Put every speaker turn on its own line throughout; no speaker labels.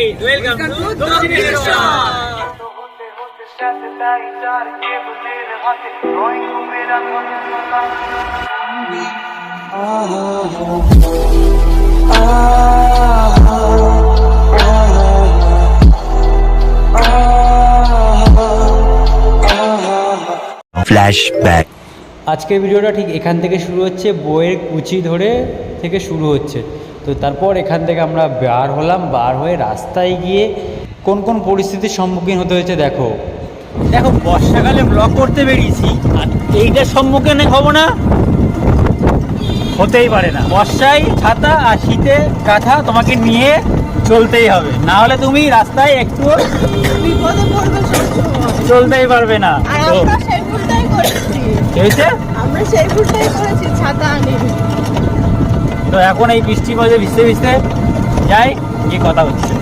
welcome, to
Flashback.
আজকের ভিডিওটা ঠিক এখান থেকে শুরু হচ্ছে বইয়ের কুচি ধরে থেকে শুরু হচ্ছে। তো তারপর এখান থেকে আমরা বার হলাম বার হয়ে রাস্তায় গিয়ে কোন কোন পরিস্থিতির সম্মুখীন হতে হয়েছে দেখো।
দেখো বর্ষাকালে ব্লগ করতে বেরিয়েছি আর এইটার সম্মুখীন হব না। হতেই পারে না। বর্ষায় ছাতা আর শীতে কাঁথা তোমাকে নিয়ে চলতেই হবে। না হলে তুমি রাস্তায় একটু। চলতেই পারবে না।
আমরা সেই করেছি ছাতা আনি
তো এখন এই বৃষ্টির মধ্যে ভিজতে ভিজতে। যাই গিয়ে কথা হচ্ছে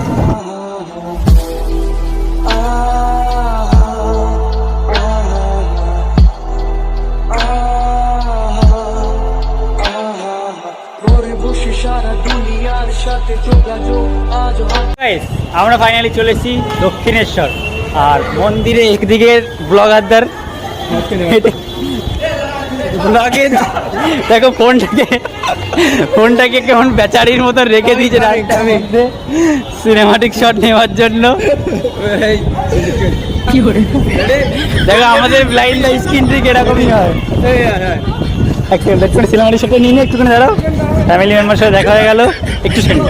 আমরা ফাইনালি চলে এসেছি দক্ষিণেশ্বর আর মন্দিরে একদিকের ব্লগারদের দেখো ফোনটাকে ফোনটাকে কেমন বেচারির মতো রেখে দিয়েছে সিনেমাটিক শট নেওয়ার জন্য। দেখো, আমাদের ব্লাইন্ড স্ক্রিন ঠিক এরকমই হয়। এক সেকেন্ড একটুখানি সিনেমাটিক শটটা নিয়ে একটুখানি দাঁড়াও। ফ্যামিলি মেম্বার সাথে দেখা হয়ে গেল। একটু সেকেন্ড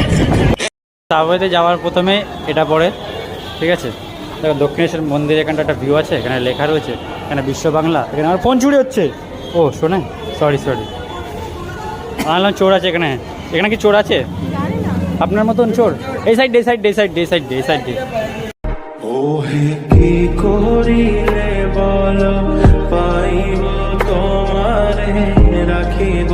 সাবওয়েতে যাওয়ার প্রথমে এটা পড়ে, ঠিক আছে? দেখো দক্ষিণেশ্বর মন্দির এখানটা একটা ভিউ আছে এখানে লেখা রয়েছে এখানে বিশ্ব বাংলা এখানে আমার ফোন চুরি হচ্ছে। ও শোনে সরি সরি আনলাম চোর আছে এখানে। এখানে কি চোর আছে? আপনার মতন চোর? এই সাইড এই সাইড এই সাইড এই সাইড এই সাইড
ওহে কি করিলে বল পাইব তোমারে রাখিব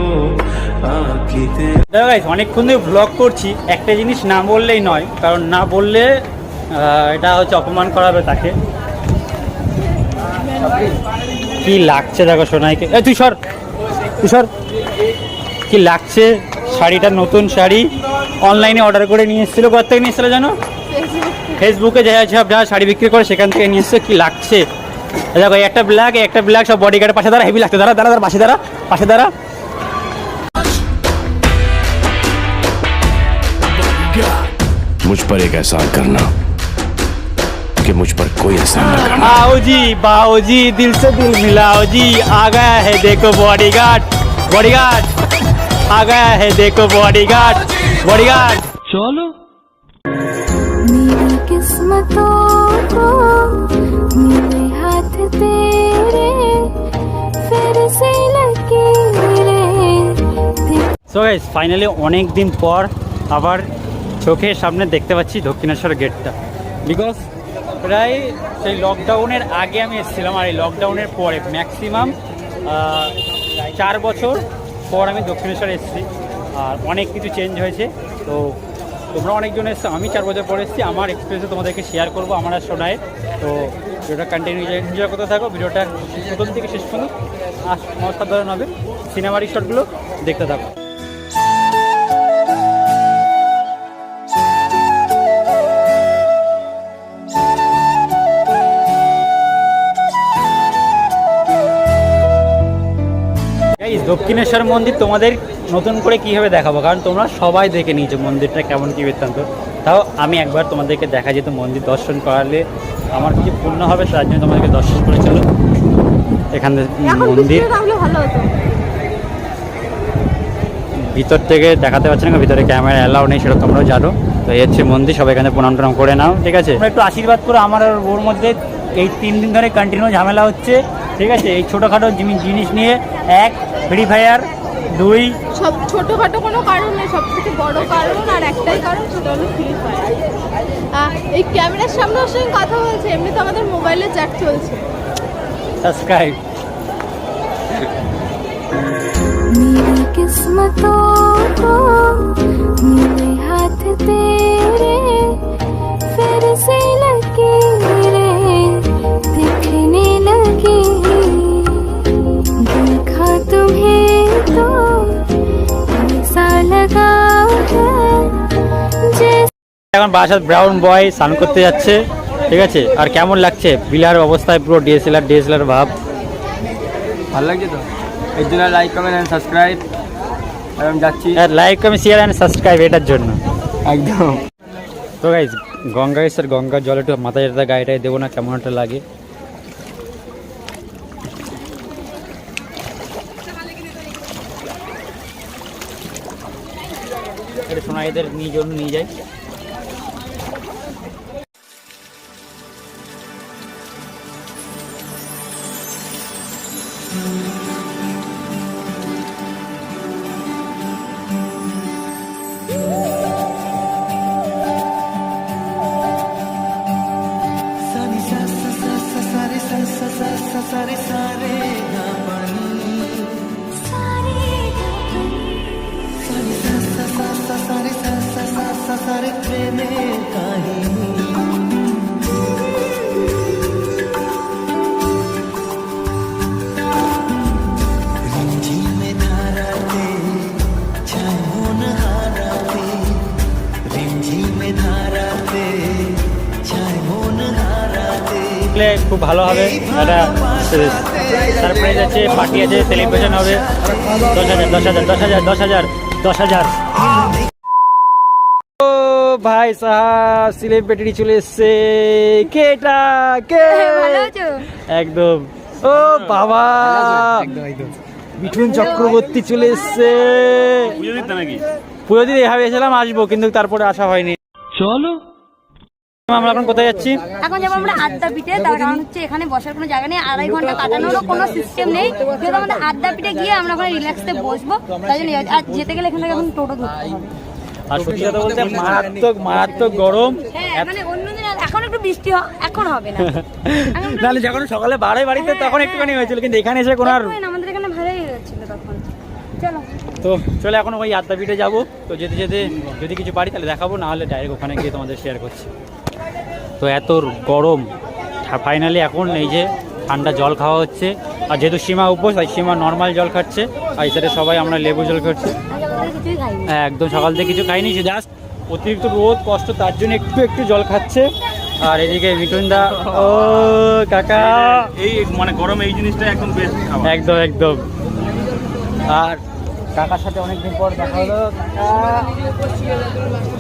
আঁকিতে।
দেখো গাইস অনেকক্ষণ ধরে ব্লগ করছি একটা জিনিস না বললেই নয় কারণ না বললে এটা হচ্ছে অপমান করা হবে তাকে কি লাগছে দেখো সোনাইকে এই তুই সর তুই সর কি লাগছে শাড়িটা নতুন শাড়ি অনলাইনে অর্ডার করে নিয়ে এসেছিলো কোথা থেকে নিয়ে এসেছিলো জানো ফেসবুকে যা সব যা শাড়ি বিক্রি করে সেখান থেকে নিয়ে এসছে কি লাগছে এই দেখো এই একটা ব্ল্যাক একটা ব্ল্যাক সব বডি গার্ডের পাশে দাঁড়া হেভি লাগছে দাঁড়া দাঁড়া দাঁড়া পাশে দাঁড়া পাশে দাঁড়া
मुझ पर एक एहसान करना कि मुझ पर कोई एहसान न करना
आओ जी बाओ जी दिल से दिल मिलाओ जी आ गया है देखो बॉडीगार्ड बॉडीगार्ड आ गया है देखो बॉडीगार्ड बॉडीगार्ड चलो
मेरी किस्मतों को मिले हाथ तेरे फिर से लकीरें
সো গাইস ফাইনালি অনেক দিন পর আবার চোখের সামনে দেখতে পাচ্ছি দক্ষিণেশ্বর গেটটা বিকজ প্রায় সেই লকডাউনের আগে আমি এসেছিলাম আর এই লকডাউনের পরে ম্যাক্সিমাম চার বছর পর আমি দক্ষিণেশ্বর এসেছি। আর অনেক কিছু চেঞ্জ হয়েছে। তো তোমরা অনেকজন এসছো, আমি চার বছর পরে এসেছি। আমার এক্সপিরিয়েন্স তোমাদেরকে শেয়ার করব, আমার আর শোনায় তো ভিডিওটা কন্টিনিউ এনজয় করতে থাকো। ভিডিওটা প্রথম থেকে শেষ পর্যন্ত অসাধারণ হবে। সিনেমাটিক শটগুলো দেখতে থাকো। দক্ষিণেশ্বর মন্দির তোমাদের নতুন করে কীভাবে দেখাবো? কারণ তোমরা সবাই দেখে নিয়েছো মন্দিরটা কেমন কী বৃত্তান্ত। তাও আমি একবার তোমাদেরকে দেখা যেত মন্দির দর্শন করালে। আমার কিছু পূর্ণ হবে তার জন্য তোমাদেরকে দর্শন করে চলো। এখানে মন্দির। ভিতর থেকে দেখাতে পারছি না ভিতরে ক্যামেরা অ্যালাউ নেই সেটা তোমরাও জানো। তো এই হচ্ছে মন্দির সবাই এখানে প্রণাম টনাম করে নাও ঠিক আছে? একটু আশীর্বাদ করো আমার ওর মধ্যে এই তিন দিন ধরে কন্টিনিউ ঝামেলা হচ্ছে। ঠিক আছে এই ছোটোখাটো জিনি- জিনিস নিয়ে এক ফ্রি ফায়ার দুই
সব ছোটখাটো কোনো কারণ নেই সব থেকে বড় কারণ আর একটাই কারণ সেটা হলো ফ্রি ফায়ার এই ক্যামেরার সামনে ওর সঙ্গে কথা বলছে এমনি তো আমাদের মোবাইলে চ্যাট চলছে
সাবস্ক্রাইব
मेरी किस्मतों को मिले हाथ तेरे फिर से लकीरें दिखने लगी देखा तुम्हें तो ऐसा लगा है जैसे
এখন এখন বাসার ব্রাউন বয় স্নান করতে যাচ্ছে ঠিক আছে আর কেমন লাগছে বিলার অবস্থায় পুরো ডিএসএলআর ডিএসএলআর ভাব
ভালো লাগছে তো এর জন্য লাইক কমেন্ট অ্যান্ড সাবস্ক্রাইব আমি যাচ্ছি
like comment share and subscribe এটার জন্য
একদম
তো গাইজ গঙ্গা এসে গঙ্গার জল একটু মাথায় যেতে গাড়িটাই দেবো না কেমন একটা লাগে এটা সোনাইদের নিয়ে জন্য নিয়ে যাই দেখলে খুব ভালো হবে। একটা সারপ্রাইজ আছে পার্টি আছে সেলিব্রেশন হবে। দশ হাজার দশ হাজার দশ হাজার দশ হাজার দশ হাজার। ও ভাই সাহাব সেলিব্রিটি চলে এসছে। কেটা কে? একদম। ও বাবা। মিঠুন চক্রবর্তী চলে এসছে। পুজো দিতে নাকি? পুজো দিতে ভেবেছিলাম আসব কিন্তু তারপরে আসা হয়নি। চলো। আমরা এখন কোথায় যাচ্ছি?
এখন যেমন আমরা আড্ডা পিঠে। তার কারণ হচ্ছে এখানে বসার কোনো জায়গা নেই আড়াই ঘণ্টা কাটানোরও কোনো সিস্টেম নেই। যেহেতু আমাদের গিয়ে আমরা ওখানে রিল্যাক্সে বসবো তাই জন্য আর যেতে গেলে এখান থেকে এখন টোটো ধরতে হবে।
আর সত্যি কথা বলতে মারাত্মক মারাত্মক গরম।
হ্যাঁ মানে অন্যদিন এখন একটু বৃষ্টি হয় এখন হবে না।
নাহলে যখন সকালে বাড়াই বাড়িতে তখন একটুখানি হয়েছিল কিন্তু এখানে এসে কোনো আর
আমাদের এখানে ভালোই ছিল তখন। চলো।
তো চলে এখন ওই আদ্যাপীঠে যাব। তো যেতে যেতে যদি কিছু পারি তাহলে দেখাবো না হলে ডাইরেক্ট ওখানে গিয়ে তোমাদের শেয়ার করছি। তো এত গরম। ফাইনালি এখন এই যে ঠান্ডা জল খাওয়া হচ্ছে। আর যেহেতু সীমা উপোস তাই সীমা নর্মাল জল খাচ্ছে। আর সাইডে সবাই আমরা লেবু জল খাচ্ছি। হ্যাঁ একদম সকাল থেকে কিছু খাইনি জাস্ট অতিরিক্ত রোদ কষ্ট তার জন্য একটু একটু জল খাচ্ছে। আর এদিকে মিঠুন দা ও কাকা।
এই মানে গরম এই জিনিসটা একদম বেস্ট
একদম একদম। আর কাকার সাথে অনেকদিন পর দেখা হলো।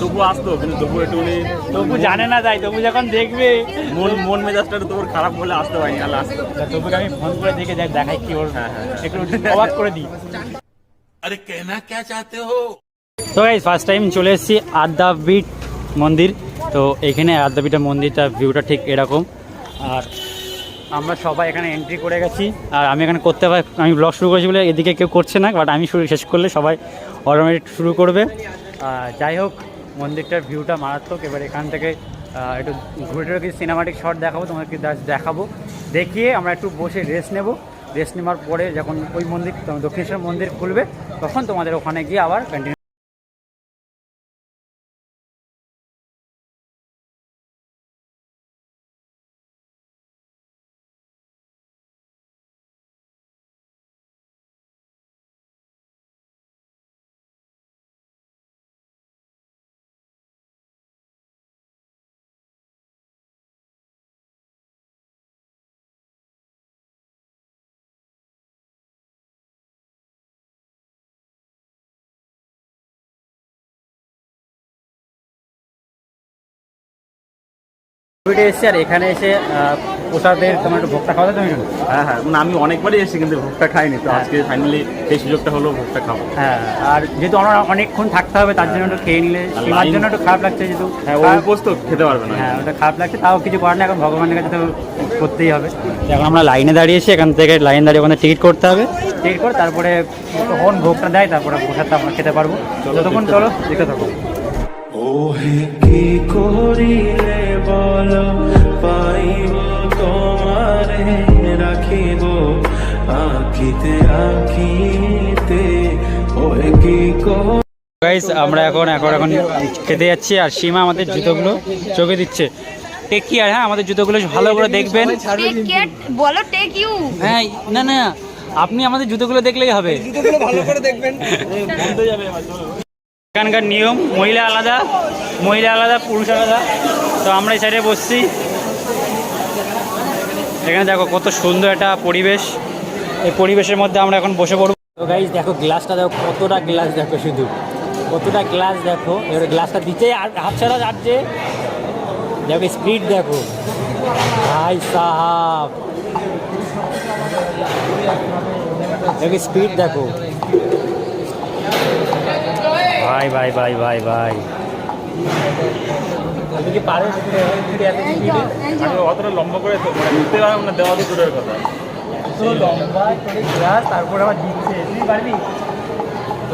তবু আসতো কিন্তু তবু একটু উনি
তবু জানে না তাই তবু যখন দেখবে।
মন মন মেজাজটা তোর খারাপ বলে আসতে পারিনি আল্লাহ
তবুকে আমি ফোন করে দেখে যাই দেখাই কি ওর
হ্যাঁ, হ্যাঁ।
একটু অবাক করে দিই।
আরে কেনা কে চাতে হো?
তো গাইস ফার্স্ট টাইম চলে এসেছি আদ্যাপীঠ মন্দির। তো এখানে আদ্যাপীঠের মন্দিরটা ভিউটা ঠিক এরকম। আর আমরা সবাই এখানে এন্ট্রি করে গেছি। আর আমি এখানে করতে পারি আমি ব্লগ শুরু করেছি বলে এদিকে কেউ করছে না বাট আমি শুরু শেষ করলে সবাই অটোমেটিক শুরু করবে। যাই হোক, মন্দিরটার ভিউটা মারাত্মক। এবার এখান থেকে একটু ঘুরে টুরে কিছু সিনেমাটিক শট দেখাবো, তোমাদেরকে দেখাবো। দেখিয়ে আমরা একটু বসে রেস্ট নেব। রেস্ট নেওয়ার পরে যখন ওই মন্দির দক্ষিণেশ্বর মন্দির খুলবে, তখন তোমাদের ওখানে গিয়ে আবার কন্টিনিউ ভিডিও এসেছি আর এখানে এসে প্রসাদের তোমার একটু ভোগটা খাওয়া তুমি
হ্যাঁ হ্যাঁ। মানে আমি অনেকবারই এসেছি কিন্তু ভোগটা খাইনি। তো আজকে ফাইনালি এই সুযোগটা হলো ভোগটা খাব।
হ্যাঁ আর যেহেতু আমরা অনেকক্ষণ থাকতে হবে তার জন্য একটু খেয়ে নিলে সীমার জন্য একটু খারাপ লাগছে যেহেতু।
হ্যাঁ উপোস তো খেতে পারবে না।
হ্যাঁ ওটা খারাপ লাগছে তাও কিছু করার নেই এখন ভগবানের কাছে তো করতেই হবে। এখন আমরা লাইনে দাঁড়িয়েছি এখান থেকে লাইন দাঁড়িয়ে ওখানে টিকিট করতে হবে। টিকিট করে তারপরে কখন ভোগটা দেয় তারপরে প্রসাদটা আমরা খেতে পারব। যতক্ষণ চলো দেখতে থাকো।
ওহে কি করিলে বল? পাইব তোমারে রাখিব। আখিতে আখিতে ওহে কি কর
গাইস আমরা এখন এখন এখন খেতে যাচ্ছি আর সীমা আমাদের জুতোগুলো চোখে দিচ্ছে। টেক কেয়ার হ্যাঁ আমাদের জুতোগুলো ভালো করে দেখবেন।
বলো টেক ইউ
হ্যাঁ না না আপনি আমাদের জুতোগুলো দেখলেই হবে। এখানকার নিয়ম, মহিলা আলাদা মহিলা আলাদা, পুরুষ আলাদা। তো আমরা এই সাইডে বসছি। এখানে দেখো কত সুন্দর একটা পরিবেশ। এই পরিবেশের মধ্যে আমরা এখন বসে পড়ব। তো গাইজ দেখো গ্লাসটা দেখো, কতটা গ্লাস দেখো শুধু। কতটা গ্লাস দেখো। এবারে গ্লাসটা দিতে আর হাত ছাড়া যাচ্ছে। দেখো স্পিড দেখো। ভাই সাহাব। দেখো স্পিড দেখো। ভাই ভাই ভাই ভাই ভাই। তুমি কি পারো
আমি অতটা লম্বা করে তো মানে না দেওয়া তো দূরের কথা।
তো লম্বা করে গ্লাস তারপর আবার দিচ্ছে। তুই পারবি?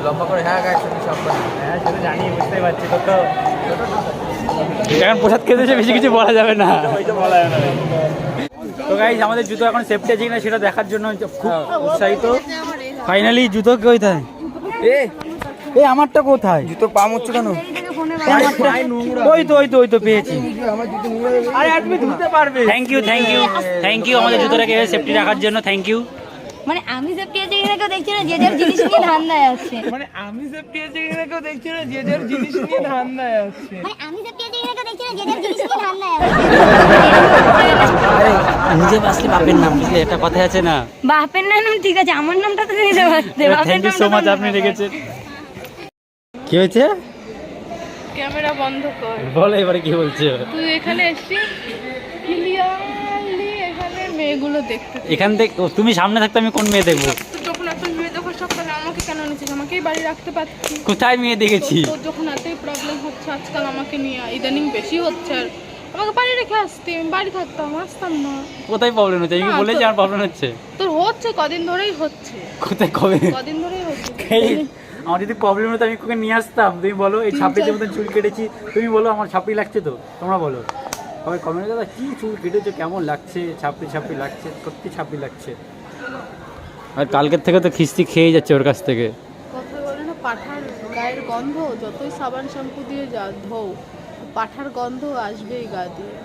লম্বা করে হ্যাঁ সব
হ্যাঁ সেটা জানি বুঝতে পারছি তো তো এখন প্রসাদ খেতে এসে বেশি কিছু বলা যাবে না।
বলা না।
তো গাইজ আমাদের জুতো এখন সেফটি আছে কিনা সেটা দেখার জন্য খুব উৎসাহিত। ফাইনালি জুতো কোথায় এ এ আমারটা কোথায়?
জুতো পা মুচ্ছে কেন?
ওই তো ওই তো ওই তো পেয়েছি। আরে আর তুমি ধুতে পারবে। Thank you thank you thank you আমাদের জুতোটাকে সেফটি রাখার জন্য থ্যাংক ইউ
মানে আমি সেফটি আছে কিনা কেউ দেখছি না যে যার জিনিস নিয়ে ধান্দায় আছে।
মানে আমি সেফটি আছে কিনা কেউ দেখছি না যে যার জিনিস নিয়ে ধান্দায় আছে।
মানে আমি সেফটি আছে কিনা কেউ দেখছি না যে যার জিনিস নিয়ে ধান্দায় আছে।
নিজে বাসলে বাপের নাম বুঝলে? একটা কথা আছে না।
বাপের নাম ঠিক আছে আমার নামটা তো নিতে পারতে
থ্যাংক ইউ সো মাচ আপনি রেখেছেন। কি হয়েছে?
ক্যামেরা বন্ধ কর।
বলো এবারে কি বলছো?
তুই এখানে এসছিস ক্লিয়ারলি এখানে মেয়েগুলো দেখতে
এখান থেকে তুমি সামনে থাকতে আমি কোন মেয়ে দেখব?
যখন এত মেয়ে দেখো সকালে আমাকে কেন নিচ্ছিস আমাকেই বাড়ি রাখতে
কোথায় মেয়ে দেখেছি?
তোর যখন এতই প্রবলেম হচ্ছে আজকাল আমাকে নিয়ে ইদানিং বেশি হচ্ছে আর। আমাকে বাড়ি রেখে আসতি আমি বাড়ি থাকতাম আসতাম না।
কোথায় প্রবলেম হচ্ছে? আমি কি
না,
বলেছি আমার প্রবলেম হচ্ছে?
তোর হচ্ছে কদিন ধরেই হচ্ছে।
কোথায় কবে?
কদিন ধরেই হচ্ছে।
আমার যদি প্রবলেম হতো আমি ওকে নিয়ে আসতাম। তুমি বলো এই ছাপড়ি যে মতন চুল কেটেছি। তুমি বলো আমার ছাপড়ি লাগছে তো। তোমরা বলো। সবাই কমেন্ট দাদা কি চুল কেটেছো? কেমন লাগছে? ছাপড়ি ছাপড়ি লাগছে? সত্যি ছাপড়ি লাগছে। আর কালকের থেকে তো খিস্তি খেয়ে যাচ্ছে ওর কাছ থেকে।
কথা বলে না পাঠার গায়ের গন্ধ যতই সাবান শ্যাম্পু দিয়ে যা ধোও পাঠার গন্ধ আসবেই গা দিয়ে।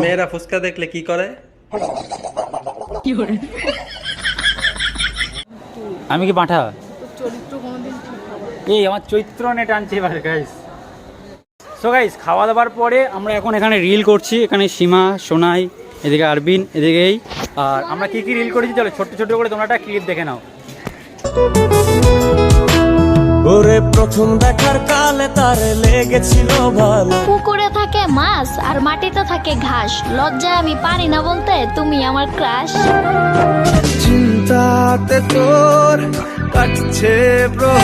মেয়েরা ফুচকা দেখলে কি করে?
আমি কি পাঠা
তোর চরিত্র কোনোদিন ঠিক হবে না।
এই আমার চৈত্র নে টানছে এবার গাইস সো গাইস খাওয়া দাওয়ার পরে আমরা এখন এখানে রিল করছি। এখানে সীমা সোনাই এদিকে আরবিন এদিকে এই। আর আমরা কি কি রিল করেছি চলো ছোট্ট ছোট্ট করে তোমরা একটা ক্লিপ দেখে নাও।
ওরে প্রথম দেখার কালে তার লেগেছিল ভালো।
পুকুরে থাকে মাছ আর মাটিতে থাকে ঘাস। লজ্জায় আমি পারি না বলতে তুমি আমার ক্রাশ
চিন্তাতে তোর কাটছে ব্রো।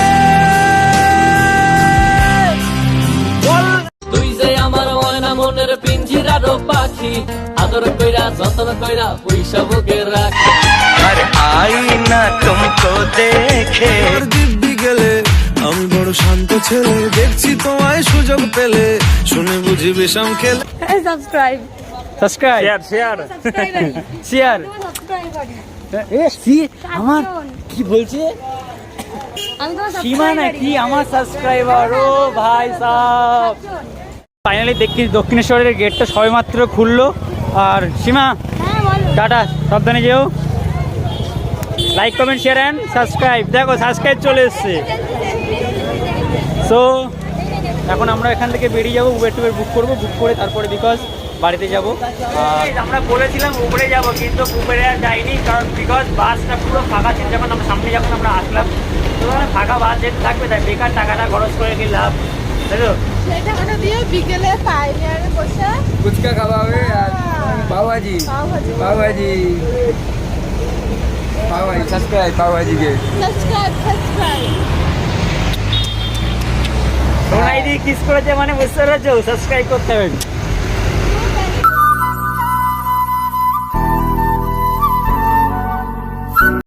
পিঞ্জিরার পাখি। আদর কইরা যতন কইরা পয়সা বুকে রাখি।
আর আইনা তুমকো দেখে। দিব্যি গেলে আমি বড় শান্ত ছেলে। দেখছি তোমায় সুযোগ পেলে শুনে বুঝি বিষম খেলে।
Subscribe subscribe
share
share share
A C আমার কি বলছে? সীমা নাকি আমার সাবস্ক্রাইবার ও ভাই সাহ ফাইনালি দক্ষিণ দক্ষিণেশ্বরের গেটটা সবেমাত্র খুললো। আর সীমা
হ্যাঁ
টাটা সাবধানে যেও। Like comment share and subscribe দেখো সাবস্ক্রাইব চলে এসছে। সো এখন আমরা এখান থেকে বেরিয়ে যাব উবের টুবের বুক করব বুক করে তারপরে বিকজ বাড়িতে যাব। আমরা বলেছিলাম উবরে যাব কিন্তু উবেরে আর যাইনি কারণ বিকজ বাসটা পুরো ফাঁকা ছিল। যখন আমরা সামনে যখন আমরা আসলাম তো ফাঁকা বাস যেতে থাকবে তাই বেকার টাকাটা খরচ করে কি লাভ? তাই তো?
সেই টাকাটা দিয়ে বিকেলে পাইনিয়ারে বসে
ফুচকা খাওয়া হবে আর পাওভাজি
পাওভাজি
পাওভাজি পাওভাজি সাবস্ক্রাইব পাওভাজিকে
সাবস্ক্রাইব সাবস্ক্রাইব
সোনাইদি কিস করেছে মানে বুঝতে পারছ? সাবস্ক্রাইব করতে হবে।